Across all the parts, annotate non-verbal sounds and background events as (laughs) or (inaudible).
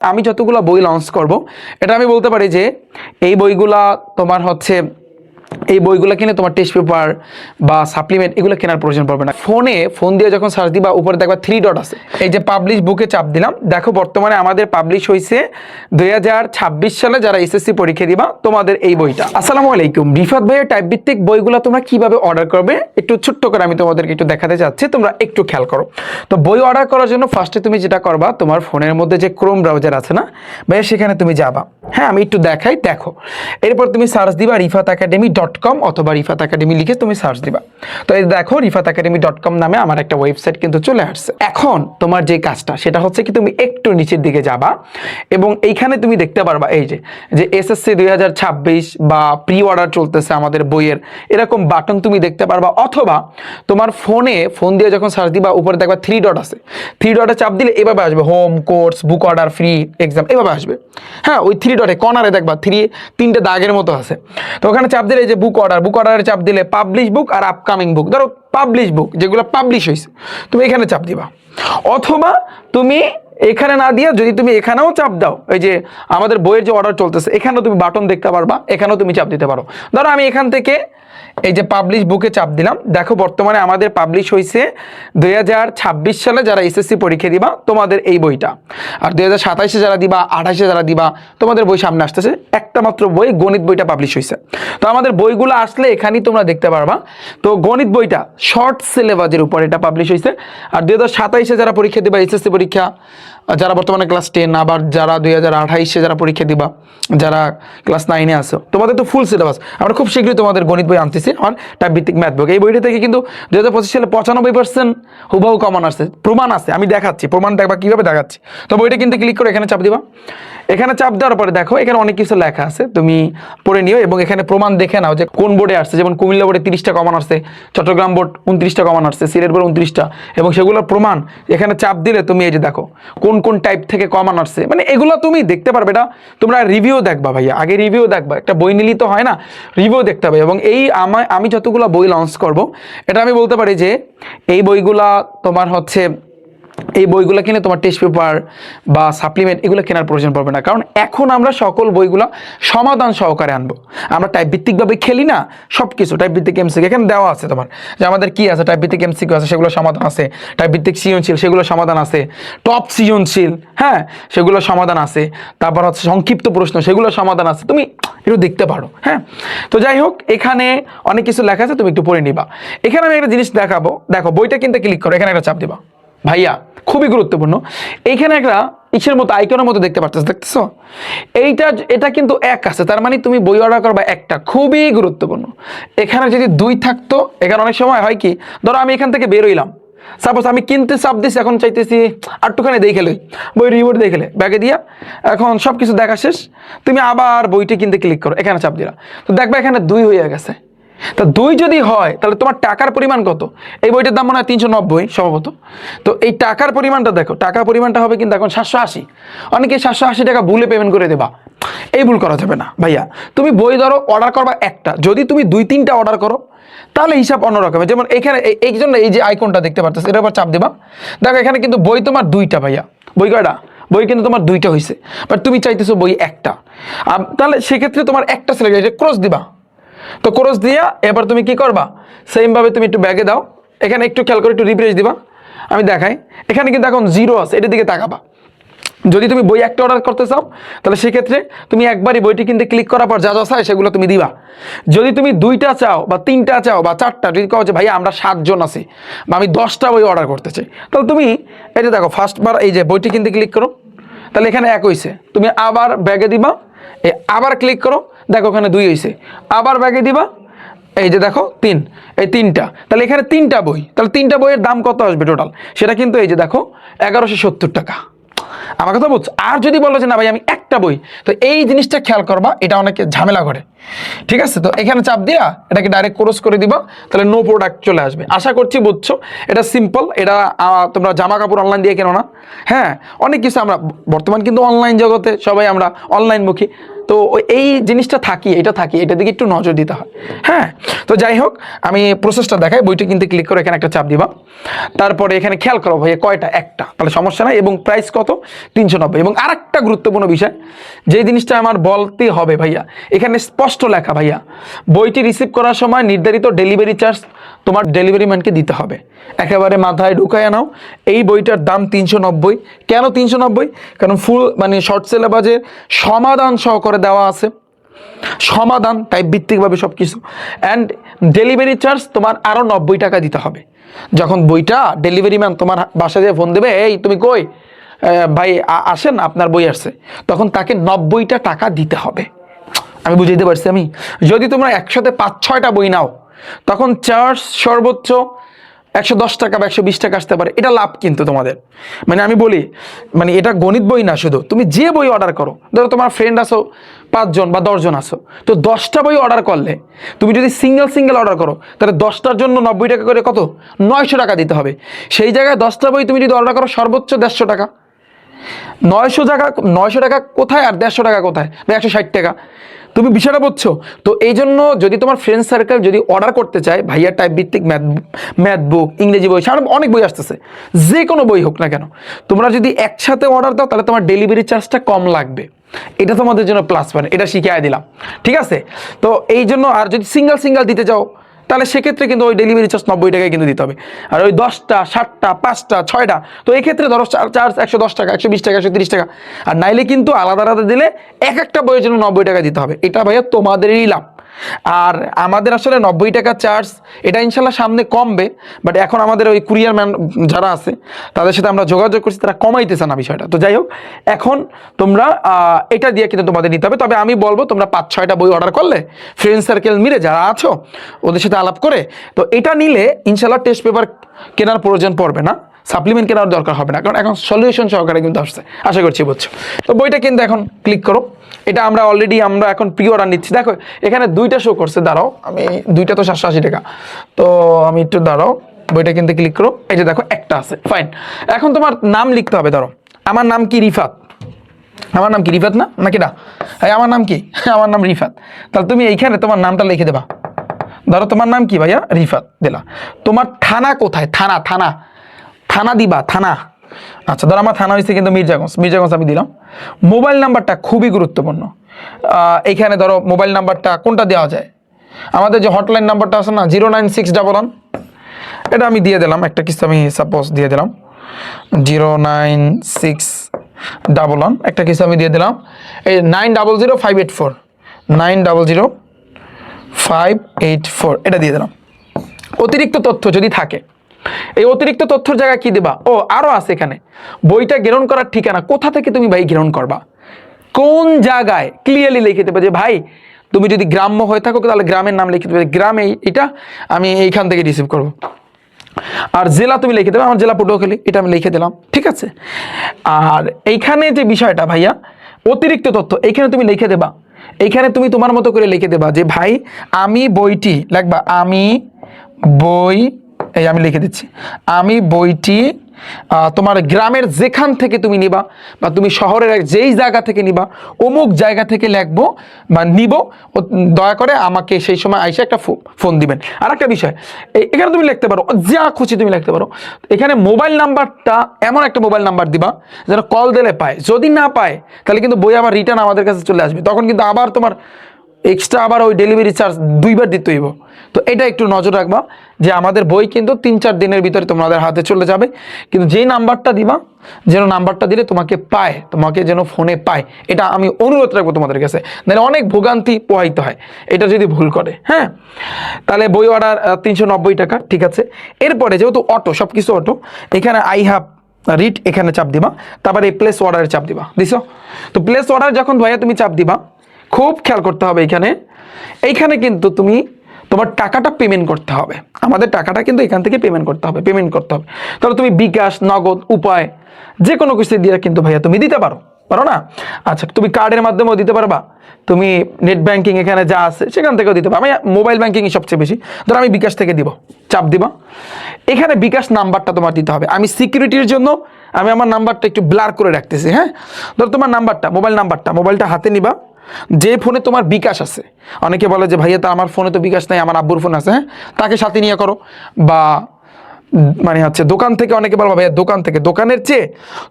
আমি যতগুলো বই লঞ্চ করব এটা আমি বলতে পারি যে এই বইগুলা তোমার হচ্ছে এই বইগুলো কিনে তোমার টেস্ট পেপার বা সাপ্লিমেন্ট এগুলো কেনার প্রয়োজন পড়বে না। ফোনে ফোন দিয়ে যখন সার্চ দিবা, উপরে দেখবা থ্রি ডট আছে। এই যে পাবলিশ বুকে চাপ দিলাম, দেখো বর্তমানে আমাদের পাবলিশ হয়েছে দুই হাজার ছাব্বিশ সালে যারা এসএসসি পরীক্ষা দিবা, তোমাদের এই বইটা। আসসালামু আলাইকুম। রিফাত ভাইয়ের টাইপ ভিত্তিক বইগুলো তোমরা কীভাবে অর্ডার করবে? একটু ছোট্ট করে আমি তোমাদেরকে একটু দেখাতে চাচ্ছি, তোমরা একটু খেয়াল করো। তো বই অর্ডার করার জন্য ফার্স্টে তুমি যেটা করবা, তোমার ফোনের মধ্যে যে ক্রোম ব্রাউজার আছে না, ভাইয়া সেখানে তুমি যাবা। হ্যাঁ আমি একটু দেখাই, দেখো। এরপর তুমি সার্চ দিবা রিফাত একাডেমি ডট কম অথবা রিফাত একাডেমি লিখে তুমি সার্চ দিবা। তো এই দেখো রিফাত একাডেমি ডট কম নামে আমার একটা ওয়েবসাইট কিন্তু চলে আসছে। এখন তোমার যে কাজটা, সেটা হচ্ছে কি তুমি একটু নিচের দিকে যাবা এবং এইখানে তুমি দেখতে পারবা এই যে যে এসএসসি দুই বা প্রি অর্ডার চলতেছে আমাদের বইয়ের, এরকম বাটন তুমি দেখতে পারবা অথবা তোমার ফোনে ফোন দিয়ে যখন সার্চ দিবা, উপরে দেখবা থ্রি ডট আছে। থ্রি ডটে চাপ দিলে এভাবে আসবে home course book order free exam এভাবে আসবে। হ্যাঁ ওই থ্রি ডটে কর্নারে দেখবা থ্রি তিনটে দাগের মতো আছে। তো ওখানে চাপ দিলে যে বুক অর্ডার বুক অর্ডারে চাপ দিলে পাবলিশ বুক আর আপকামিং বুক ধরো পাবলিশ বুক যেগুলো পাবলিশ হয়েছে তুমি এখানে চাপ দিবা। অথবা তুমি এখানে না দিয়ে যদি তুমি এখানেও চাপ দাও, এই যে আমাদের বইয়ের যে অর্ডার চলতেছে, এখানেও তুমি বাটন দেখতে পারবা, এখানেও তুমি চাপ দিতে পারো। ধরো আমি এখান থেকে এই যে পাবলিশ বুকে চাপ দিলাম, দেখো বর্তমানে আমাদের পাবলিশ হয়েছে দুই সালে যারা এসএসসি পরীক্ষা দিবা, তোমাদের এই বইটা। আর দুই যারা দিবা আঠাশে যারা দিবা, তোমাদের বই সামনে আসতেছে, একটা মাত্র বই গণিত বইটা পাবলিশ হয়েছে তো আমাদের বইগুলো আসলে এখানেই তোমরা দেখতে পারবা। তো গণিত বইটা শর্ট সিলেবাসের উপর এটা পাবলিশ হয়েছে আর দুই যারা পরীক্ষা দিবা এসএসসি পরীক্ষা যারা বর্তমানে ক্লাস টেন আবার যারা দুই হাজার আঠাইশে যারা পরীক্ষা দিবা, যারা ক্লাস নাইনে আসো তোমাদের তো ফুল সিলেবাস আমরা খুব শীঘ্রই তোমাদের গণিত বই আনতেছি, আমার টাইপ ভিত্তিক ম্যাথ বই এই বইটা থেকে কিন্তু দু হাজার পঁচিশ সালে পঁচানব্বই পার্সেন্ট হুবাহু কমন আসছে, প্রমাণ আছে, আমি দেখাচ্ছি প্রমাণ দেখবা কীভাবে দেখাচ্ছি। তো বইটা কিন্তু ক্লিক করে এখানে চাপ দিবা। এখানে চাপ দেওয়ার পরে দেখো, এখানে অনেক কিছু লেখা আছে, তুমি পড়ে নিও এবং এখানে প্রমাণ দেখে নাও যে কোন বোর্ডে আসছে। যেমন কুমিল্লা বোর্ডে তিরিশটা কমান আসছে, চট্টগ্রাম বোর্ড উনত্রিশটা কমান আসছে, সিলেট বোর্ড উনত্রিশটা এবং সেগুলোর প্রমাণ এখানে চাপ দিলে তুমি এই যে দেখো, কোন কোন টাইপ থেকে কমান আসছে। মানে এগুলো তুমি দেখতে পারবে এটা তোমরা রিভিউ দেখবা ভাইয়া, আগে রিভিউ দেখবা, একটা বই নিলেই তো হয় না রিভিউ দেখতে হবে এবং এই আমার আমি যতগুলো বই লঞ্চ করব, এটা আমি বলতে পারি যে এই বইগুলা তোমার হচ্ছে এই বইগুলো কিনে তোমার টেস্ট পেপার বা সাপ্লিমেন্ট এগুলো কেনার প্রয়োজন পড়বে না। কারণ এখন আমরা সকল বইগুলো সমাধান সহকারে আনব। আমরা টাইপ ভিত্তিকভাবে খেলি না সব কিছু টাইপ ভিত্তিক এমসিকিউ এখানে দেওয়া আছে তোমার। যে আমাদের কি আছে? টাইপ ভিত্তিক এমসিকিউ আছে, সেগুলো সমাধান আছে। টাইপ ভিত্তিক সৃজনশীল, সেগুলো সমাধান আছে। টপ সৃজনশীল হ্যাঁ সেগুলো সমাধান আছে। তারপর হচ্ছে সংক্ষিপ্ত প্রশ্ন, সেগুলো সমাধান আছে। তুমি একটু দেখতে পারো হ্যাঁ। তো যাই হোক, এখানে অনেক কিছু লেখা আছে, তুমি একটু পড়ে নিবা। এখানে আমি একটা জিনিস দেখাবো। দেখো, বইটা কিনতে ক্লিক করো, এখানে একটা চাপ দিবা। ভাইয়া, খুবই গুরুত্বপূর্ণ। এইখানে একটা ইসের মতো আইকনের মতো দেখতে পাচ্ছ দেখতেছো? এইটা এটা কিন্তু এক আছে, তার মানে তুমি বই অর্ডার করবা একটা, খুবই গুরুত্বপূর্ণ। এখানে যদি দুই থাকতো, এখানে অনেক সময় হয় কি, ধরো আমি এখান থেকে বেরোইলাম সাপোজ আমি কিনতে চাপ দিছি, এখন চাইতেছি আটটুখানি দেখে লই, বই রিপোর্ট দেখলে ব্যাগে দিয়া, এখন সব কিছু দেখা শেষ। তুমি আবার বইটি কিনতে ক্লিক করো, এখানে চাপ দিলা। তো দেখবা এখানে দুই হয়ে গেছে। তা দুই যদি হয়, তাহলে তোমার টাকার পরিমাণ কত? এই বইটার দাম মনে হয় তিনশো নব্বই সম্ভবত। তো এই টাকার পরিমাণটা দেখো, টাকার পরিমাণটা হবে কিন্তু এখন সাতশো আশি। অনেকে সাতশো আশি টাকা ভুলে পেমেন্ট করে দেবা। এই ভুল করা যাবে না, ভাইয়া। তুমি বই ধরো অর্ডার করবা একটা। যদি তুমি দুই, তিনটা অর্ডার করো, তাহলে হিসাব অন্যরকমের যেমন এখানে এই- জন্য এই যে আইকনটা দেখতে পাচ্ছ এটার উপর চাপ দেবা। দেখো, এখানে কিন্তু বই তোমার দুইটা, ভাইয়া। বই কয়টা? বই কিন্তু তোমার দুইটা হয়েছে বাট তুমি চাইতেছো বই একটা। তাহলে সেক্ষেত্রে তোমার একটা সিলেক্ট ক্রস দিবা। তো ক্রস দিয়া এবার তুমি কি করবা? সেমভাবে তুমি একটু ব্যাগে দাও। এখানে একটু খেয়াল করে একটু রিফ্রেশ দিবা। আমি দেখাই। এখানে কিন্তু এখন জিরো আছে, এটার দিকে তাকাবা। যদি তুমি বই একটা অর্ডার করতে চাও, তাহলে সেক্ষেত্রে তুমি একবারই বইটি কিনতে ক্লিক করার পর যা যা চাই সেগুলো তুমি দিবা। যদি তুমি দুইটা চাও বা তিনটা চাও বা চারটা, যদি কাও যে ভাই আমরা সাতজন আছি বা আমি দশটা বই অর্ডার করতে চাই, তাহলে তুমি যে দেখো ফার্স্টবার এই যে বইটি কিনতে ক্লিক করো। তাহলে এখানে এক হইছে। তুমি আবার ব্যাগে দিবা। আবার ক্লিক করো। দেখো ওখানে দুই হয়েছে আবার ব্যাগে দিবা, এই যে দেখো তিন, এই তিনটা। তাহলে এখানে তিনটা বই, তাহলে তিনটা বইয়ের দাম কত আসবে টোটাল সেটা কিন্তু এই যে দেখো, এগারোশো সত্তর টাকা। আমাকে তো বলছো, আর যদি বলো যে না ভাই, আমি একটা বই। তো এই জিনিসটা খেয়াল করবা, এটা অনেকে ঝামেলা করে। ঠিক আছে? তো এখানে চাপ দিয়া এটাকে ডাইরেক্ট ক্রস করে দিবা, তাহলে নো প্রোডাক্ট চলে আসবে। আশা করছি বুঝছ? এটা সিম্পল এটা তোমরা জামা কাপড় অনলাইন দিয়ে কেনো না? হ্যাঁ অনেক কিছু আমরা, বর্তমান কিন্তু অনলাইন জগতে সবাই আমরা অনলাইনমুখী তো এই জিনিসটা থাকি, এটা থাকি, এটা দিকে একটু নজর দিতে হয়। হ্যাঁ? তো যাই হোক, আমি প্রসেসটা দেখাই, বইটা কিন্তু ক্লিক করে এখানে একটা চাপ দিবা। তারপরে এখানে খেয়াল করো ভাইয়া কয়টা? একটা। তাহলে সমস্যা নাই, এবং প্রাইস কত? তিনশো নব্বই। এবং আরেকটা গুরুত্বপূর্ণ বিষয় যে জিনিসটা আমার বলতে হবে ভাইয়া, এখানে স্পষ্ট লেখা ভাইয়া, বইটি রিসিভ করার সময় নির্ধারিত ডেলিভারি চার্জ তোমার ডেলিভারি ম্যানকে দিতে হবে। একেবারে মাথায় ঢুকায় নাও, এই বইটার দাম তিনশো নব্বই। কেন তিনশো নব্বই? কারণ ফুল মানে শর্ট সিলেবাসে সমাধান সহকারে দেওয়া আছে। সমাধান টাইপ ভিত্তিকভাবে সব কিছু অ্যান্ড ডেলিভারি চার্জ তোমার আরও নব্বই টাকা দিতে হবে। যখন বইটা ডেলিভারি ম্যান তোমার বাসায় যেয়ে ফোন দেবে, এই, তুমি কই? ভাই আসেন, আপনার বই আসছে। তখন তাকে নব্বইটা টাকা দিতে হবে। আমি বুঝাইতে পারছি, আমি? যদি তোমরা একসাথে পাঁচ, ছয়টা বই নাও, তখন চার্জ সর্বোচ্চ একশো দশ টাকা বা একশো বিশ টাকা আসতে পারে। এটা লাভ কিন্তু তোমাদের। মানে আমি বলি মানে এটা গণিত বই না শুধু, তুমি যে বই অর্ডার করো, ধরো তোমার ফ্রেন্ড আসো পাঁচজন বা দশজন আসো তো দশটা বই অর্ডার করলে, তুমি যদি সিঙ্গেল সিঙ্গেল অর্ডার করো, তাহলে দশটার জন্য নব্বই টাকা করে কত? নয়শো টাকা দিতে হবে। সেই জায়গায় দশটা বই তুমি যদি অর্ডার করো, সর্বোচ্চ দেড়শো টাকা। নয়শো টাকা নয়শো টাকা কোথায় আর দেড়শো টাকা কোথায়? বা একশো ষাট টাকা। তুমি বিষয়টা বুঝছ? তো এই জন্য যদি তোমার ফ্রেন্ড সার্কেল যদি অর্ডার করতে চায় ভাইয়া টাইপ ভিত্তিক ম্যাথ ম্যাথ বুক ইংরেজি বই সারা অনেক বই আসতেছে। যে কোনো বই হোক না কেন, তোমরা যদি একসাথে অর্ডার দাও, তাহলে তোমার ডেলিভারি চার্জটা কম লাগবে। এটা তোমাদের জন্য প্লাস পয়েন্ট এটা শিখিয়ে দিলাম। ঠিক আছে? তো এই জন্য আর যদি সিঙ্গেল সিঙ্গেল দিতে চাও তাহলে সেক্ষেত্রে কিন্তু ওই ডেলিভারি চার্জ নব্বই টাকায় কিন্তু দিতে হবে। আর ওই দশটা, সাতটা, পাঁচটা, ছয়টা, তো এক্ষেত্রে ক্ষেত্রে ধরো চার্জ একশো দশ টাকা, একশো বিশ টাকা, একশো তিরিশ টাকা। আর নাইলে কিন্তু আলাদা আলাদা দিলে এক একটা বইয়ের জন্য নব্বই টাকা দিতে হবে। এটা ভাইয়া তোমাদেরই লাভ। আর আমাদের আসলে নব্বই টাকা চার্জ এটা ইনশাল্লাহ সামনে কমবে বাট এখন আমাদের ওই কুরিয়ার ম্যান যারা আছে, তাদের সাথে আমরা যোগাযোগ করছি, তারা কমাইতেছে না বিষয়টা। তো যাই হোক, এখন তোমরা এটা দিয়ে কিন্তু তোমাদের নিতে হবে। তবে আমি বলব, তোমরা পাঁচ, ছয়টা বই অর্ডার করলে ফ্রেন্ড সার্কেল মিলে যারা আছো, ওদের সাথে আলাপ করে, তো এটা নিলে ইনশাল্লাহ টেস্ট পেপার কেনার প্রয়োজন পড়বে না। সাপ্লিমেন্ট কেনার দরকার হবে না, কারণ এখন সলিউশন সহকারে কিন্তু আসছে। আশা করছি বুঝছ। তো বইটা কিন্তু এখন ক্লিক করো। এটা আমরা অলরেডি আমরা এখন প্রি অর্ডার নিচ্ছি। দেখো, এখানে দুইটা শো করছে, দাঁড়াও, আমি দুইটা তো সাতশো আশি টাকা। তো আমি একটু দাঁড়াও, বইটা কিন্তু ক্লিক করো। এই যে দেখো, একটা আছে ফাইন এখন তোমার নাম লিখতে হবে ধরো আমার নাম কি রিফাত? আমার নাম কি, রিফাত না? নাকি না? আমার নাম কি? (laughs) আমার নাম রিফাত। তাহলে তুমি এইখানে তোমার নামটা লিখে দেবা। ধরো তোমার নাম কি ভাইয়া? রিফাত, দিলা। তোমার থানা কোথায়? থানা থানা। থানা দিবা থানা। আচ্ছা ধরো আমার থানা হয়েছে কিন্তু মির্জাগঞ্জ। মির্জাগঞ্জ আমি দিলাম। মোবাইল নাম্বারটা খুবই গুরুত্বপূর্ণ। আহ, এইখানে ধরো মোবাইল নাম্বারটা কোনটা দেওয়া যায়? আমাদের যে হটলাইন নাম্বারটা আছে না zero nine six double one এটা আমি দিয়ে দিলাম একটা কিছু আমি সাপোজ দিয়ে দিলাম। Zero nine six double one একটা কিছু আমি দিয়ে দিলাম। এই nine double zero five eight four nine double zero five eight four এটা দিয়ে দিলাম। অতিরিক্ত তথ্য যদি থাকে এই অতিরিক্ত তথ্যর জায়গায় কি দেবা? ও আরও আছে এখানে। বইটা গ্রহণ করার ঠিকানা কোথা থেকে তুমি ভাই গ্রহণ করবা? কোন জায়গায় ক্লিয়ারলি লিখে দেবে যে, ভাই, তুমি যদি গ্রাম্য হয়ে থাকো, তাহলে গ্রামের নাম লিখে দেবে গ্রামে এটা আমি এইখান থেকে রিসিভ করব। আর জেলা তুমি লিখে দেবে, আমার জেলা পটুয়াখালী, এটা আমি লিখে দিলাম, ঠিক আছে? আর এইখানে যে বিষয়টা ভাইয়া, অতিরিক্ত তথ্য, এইখানে তুমি লিখে দেবা। এইখানে তুমি তোমার মতো করে লিখে দেবা যে, ভাই, আমি বইটি লিখবা আমি বই এই আমি লিখে দিচ্ছি। আমি বইটি তোমার গ্রামের যেখান থেকে তুমি নিবা বা তুমি শহরের যেই জায়গা থেকে নিবা, অমুক জায়গা থেকে লিখব বা নিব দয়া করে আমাকে সেই সময় আইসে একটা ফোন দিবেন। আর একটা বিষয় এখানে তুমি লিখতে পারো, যা খুশি তুমি লিখতে পারো। এখানে মোবাইল নাম্বারটা, এমন একটা মোবাইল নাম্বার দিবা যেন কল দিলে পায়। যদি না পায়, তাহলে কিন্তু বই আবার রিটার্ন আমাদের কাছে চলে আসবে। তখন কিন্তু আবার তোমার এক্সট্রা আবার ওই ডেলিভারি চার্জ দুইবার দিতে হইব। তো এটা একটু নজর রাখবা যে আমাদের বই কিন্তু তিন চার দিনের ভিতরে তোমাদের হাতে চলে যাবে। কিন্তু যেই নাম্বারটা দিবা, যেন নাম্বারটা দিলে তোমাকে পায়, তোমাকে যেন ফোনে পায়, এটা আমি অনুরোধ রাখব তোমাদের কাছে। নাহলে অনেক ভোগান্তি পোহাইতে হয়, এটা যদি ভুল করে হ্যাঁ? তাহলে বই অর্ডার তিনশো নব্বই টাকা, ঠিক আছে? এরপরে যেহেতু অটো সব কিছু অটো এখানে আই হ্যাভ রিট এখানে চাপ দিবা। তারপরে এই প্লেস অর্ডারে চাপ দিবা, দিছো? তো প্লেস অর্ডার যখন ভাইয়া তুমি চাপ দিবা খুব খেয়াল করতে হবে এইখানে এইখানে কিন্তু তুমি তোমার টাকাটা পেমেন্ট করতে হবে। আমাদের টাকাটা কিন্তু এখান থেকে পেমেন্ট করতে হবে পেমেন্ট করতে হবে। তাহলে তুমি বিকাশ, নগদ, উপায় যে কোনো কিছু দিয়ে কিন্তু ভাইয়া তুমি দিতে পারো। পারো না? আচ্ছা তুমি কার্ডের মাধ্যমেও দিতে পারবা। তুমি নেট ব্যাঙ্কিং এখানে যা আছে সেখান থেকেও দিতে পারো আমি মোবাইল ব্যাংকিংই সবচেয়ে বেশি। ধরো আমি বিকাশ থেকে দিব, চাপ দিবা। এখানে বিকাশ নাম্বারটা তোমার দিতে হবে। আমি সিকিউরিটির জন্য আমি আমার নাম্বারটা একটু ব্লার করে রাখতেছি হ্যাঁ? ধরো তোমার নাম্বারটা মোবাইল নাম্বারটা মোবাইলটা হাতে নিবা। যে ফোনে তোমার বিকাশ আছে, অনেকে বলে যে, ভাইয়া, তা আমার ফোনে তো বিকাশ নাই, আমার আব্বুর ফোন আছে। হ্যাঁ? তাকে সাথে নিয়ে করো। বা মানে হচ্ছে দোকান থেকে অনেকে বলব ভাইয়া, দোকান থেকে। দোকানের চেয়ে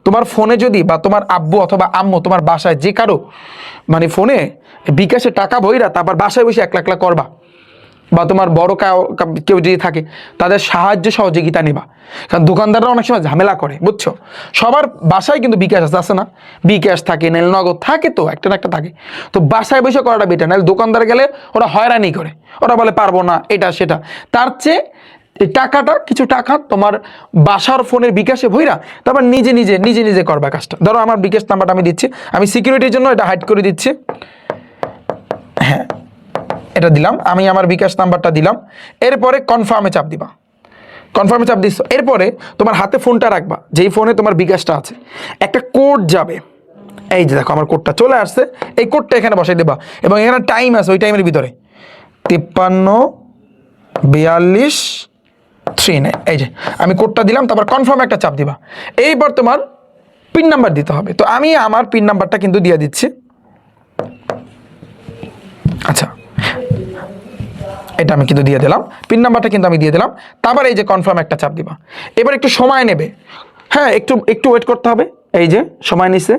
তোমার ফোনে যদি বা তোমার আব্বু অথবা আম্মু তোমার বাসায় যে কারও মানে ফোনে বিকাশে টাকা বইরা তারপর বাসায় বসে এক লাখ লাখ করবা বা তোমার বড় কাউ- যদি থাকে, তাদের সাহায্য সহযোগিতা নেবা। কারণ দোকানদাররা অনেক সময় ঝামেলা করে, বুঝছ? সবার বাসায় কিন্তু বিকাশ আছে না? বিকাশ থাকে, নেল নগদ থাকে তো, একটা না একটা থাকে। তো বাসায় বসে করাটা বেটার নাহলে দোকানদার গেলে ওরা হয়রানি করে। ওরা বলে, পারব না, এটা, সেটা। তার চেয়ে এই টাকাটা, কিছু টাকা তোমার বাসার ফোনের বিকাশে ভইরা, তারপর নিজে নিজে নিজে নিজে করবা কাজটা। ধরো আমার বিকাশ নাম্বারটা আমি দিচ্ছি, আমি সিকিউরিটির জন্য এটা হাইড করে দিচ্ছি। হ্যাঁ এটা দিলাম, আমি আমার বিকাশ নাম্বারটা দিলাম, এরপরে কনফার্মে চাপ দিবা। কনফার্মে চাপ দিচ্ছ এরপরে তোমার হাতে ফোনটা রাখবা, যেই ফোনে তোমার বিকাশটা আছে। একটা কোড যাবে, এই যে দেখো আমার কোডটা চলে আসছে, এই কোডটা এখানে বসাই দেবা, এবং এখানে টাইম আছে, ওই টাইমের ভিতরে। তিপ্পান্ন, বিয়াল্লিশ থ্রি নে এই যে, আমি কোডটা দিলাম, তারপর কনফার্ম একটা চাপ দিবা। এইবার তোমার পিন নাম্বার দিতে হবে, তো আমি আমার পিন নাম্বারটা কিন্তু দিয়ে দিচ্ছি। আচ্ছা এটা আমি কিন্তু দিয়ে দিলাম। পিন নাম্বারটা কিন্তু আমি দিয়ে দিলাম। তারপর এই যে কনফার্ম একটা চাপ দিবা। এবার একটু সময় নেবে। হ্যাঁ একটু একটু ওয়েট করতে হবে। এই যে, সময় নিছে।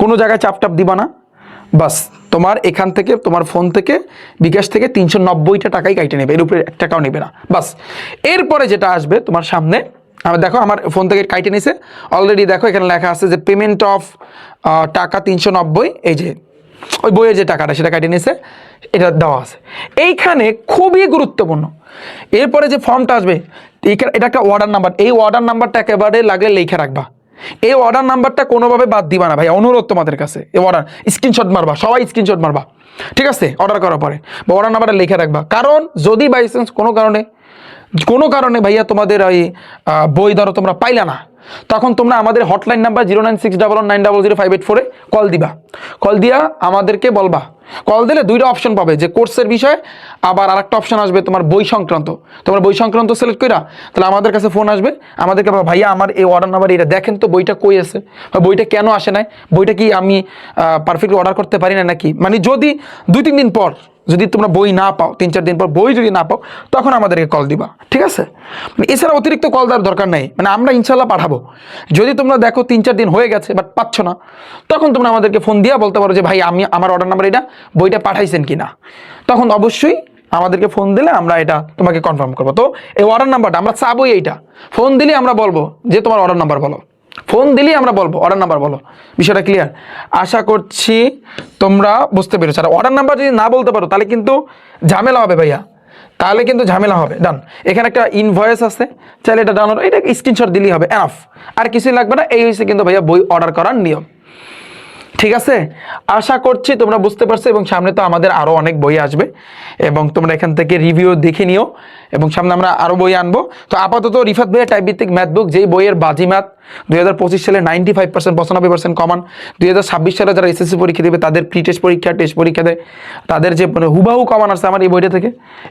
কোনো জায়গায় চাপ টাপ দিবা না। বাস, তোমার এখান থেকে, তোমার ফোন থেকে, বিকাশ থেকে তিনশো নব্বইটা টাকাই কাইটে নেবে। এর উপরে এক টাকাও নেবে না। বাস, এরপরে যেটা আসবে তোমার সামনে আমার দেখো আমার ফোন থেকে কাইটে নিছে। অলরেডি দেখো এখানে লেখা আছে যে পেমেন্ট অফ টাকা তিনশো নব্বই। এই যে ওই বইয়ের যে টাকাটা সেটা কাটিয়ে নিয়েছে, এটা দেওয়া আছে। এইখানে খুবই গুরুত্বপূর্ণ। এরপরে যে ফর্মটা আসবে এটা একটা অর্ডার নাম্বার এই অর্ডার নাম্বারটা একেবারে লাগলে লিখে রাখবা। এই অর্ডার নাম্বারটা কোনোভাবে বাদ দিবা না ভাই, অনুরোধ তোমাদের কাছে। এই অর্ডার স্ক্রিনশট মারবা, সবাই স্ক্রিনশট মারবা। ঠিক আছে? অর্ডার করার পরে। বা অর্ডার নাম্বারটা লিখে রাখবা। কারণ যদি বাই চান্স কোনো কারণে কোনো কারণে ভাইয়া তোমাদের ওই বই ধরো তোমরা পাইলা না তখন তোমরা আমাদের hotline number zero nine six double nine double zero five eight ফোরে কল দিবা। কল দিয়া আমাদেরকে বলবা। কল দিলে দুইটা অপশন পাবে, যে কোর্সের বিষয়ে, আবার আরেকটা অপশন আসবে তোমার বই সংক্রান্ত। তোমার বই সংক্রান্ত সিলেক্ট কইরা, তাহলে আমাদের কাছে ফোন আসবে। আমাদেরকে ভাইয়া, আমার এই অর্ডার নাম্বার এটা দেখেন তো, বইটা কই আছে? বইটা কেন আসে নাই? বইটা কি আমি পারফেক্টলি অর্ডার করতে পারি না নাকি? মানে যদি দুই তিন দিন পর যদি তোমরা বই না পাও, তিন চার দিন পর বই যদি না পাও, তখন আমাদেরকে কল দিবা, ঠিক আছে? মানে এছাড়া অতিরিক্ত কল দেওয়ার দরকার নেই। মানে আমরা ইনশাল্লাহ পাঠাবো। যদি তোমরা দেখো তিন চার দিন হয়ে গেছে বাট পাচ্ছ না, তখন তোমরা আমাদেরকে ফোন দিয়া বলতে পারো যে, ভাই, আমি, আমার অর্ডার নাম্বার এটা, বইটা পাঠাইছেন কি না তখন অবশ্যই আমাদেরকে ফোন দিলে আমরা এটা তোমাকে কনফার্ম করব। তো এই অর্ডার নাম্বারটা আমরা চাবোই এইটা। ফোন দিলে আমরা বলব যে, তোমার অর্ডার নাম্বার বলো। ফোন দিলেই আমরা বলব অর্ডার নাম্বার বলো, বিষয়টা ক্লিয়ার আশা করছি তোমরা বুঝতে পেরেছ। আর অর্ডার নাম্বার যদি না বলতে পারো, তাহলে কিন্তু ঝামেলা হবে ভাইয়া। তাহলে কিন্তু ঝামেলা হবে ডান এখানে একটা ইনভয়েস আছে, চাইলে এটা ডাউনলোড এটা স্ক্রিনশট দিলেই হবে এনাফ আর কিছুই লাগবে না, এই হয়েছে কিন্তু ভাইয়া বই অর্ডার করার নিয়ম। ঠিক আছে? আশা করছি তোমরা বুঝতে পারছ এবং সামনে তো আমাদের আরও অনেক বই আসবে এবং তোমরা এখান থেকে রিভিউ দেখে নিও এবং সামনে আমরা আরও বই আনব। তো আপাতত রিফাত ভাইয়া টাইপ ভিত্তিক ম্যাথ বুক যেই বইয়ের বাজি ম্যাথ দুই হাজার পঁচিশ সালে নাইনটি ফাইভ পার্সেন্ট পঁচানব্বই পার্সেন্ট কমান দুই হাজার ছাব্বিশ সালে যারা এসএসসি পরীক্ষা দেবে, তাদের প্রি টেস্ট পরীক্ষা টেস্ট পরীক্ষা দেয়। তাদের যে মানে হুবাহু কমান আসছে আমার এই বইটা থেকে,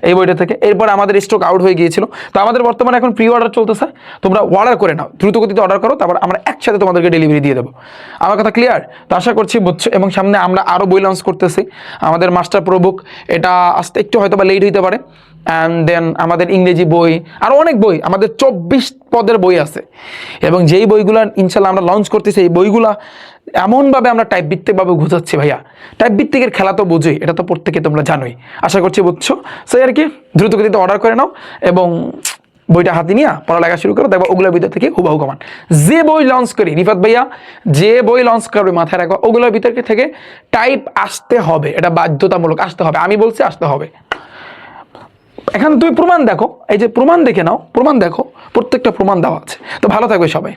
এই বইটা থেকে। এরপর আমাদের স্টক আউট হয়ে গিয়েছিল। তো আমাদের বর্তমানে এখন প্রি অর্ডার চলতেছে। তোমরা অর্ডার করে নাও, দ্রুত গতিতে অর্ডার করো, তারপর আমরা একসাথে তোমাদেরকে ডেলিভারি দিয়ে দেবো। আমার কথা ক্লিয়ার তো আশা করছি বুঝছ, এবং সামনে আমরা আরও বই লঞ্চ করতেছি। আমাদের মাস্টার প্রবুক এটা আসতে একটু হয়তো বা লেট হইতে পারে। অ্যান্ড দেন আমাদের ইংরেজি বই আরও অনেক বই, আমাদের চব্বিশ পদের বই আছে। এবং যেই বইগুলো ইনশাল্লাহ আমরা লঞ্চ করতেছি, এই বইগুলা এমনভাবে আমরা টাইপ ভিত্তিকভাবে গুছাচ্ছি ভাইয়া। টাইপ ভিত্তিকের খেলা তো বুঝোই, এটা তো প্রত্যেকে তোমরা জানোই। আশা করছি বুঝছ? সেই আর কি দ্রুত গতিতে অর্ডার করে নাও এবং বইটা হাতে নিয়ে পড়ালেখা শুরু করো দেখো ওগুলোর ভিতর থেকে হুবাহু কমান। যে বই লঞ্চ করি, রিফাত ভাইয়া, যে বই লঞ্চ করবে মাথায় রাখো ওগুলোর ভিতর থেকে টাইপ আসতে হবে, এটা বাধ্যতামূলক আসতে হবে। আমি বলছি আসতে হবে। এখানে তুমি প্রমাণ দেখো, এই যে প্রমাণ দেখে নাও, প্রমাণ দেখো, প্রত্যেকটা প্রমাণ দেওয়া আছে। তো ভালো থাকবে সবাই।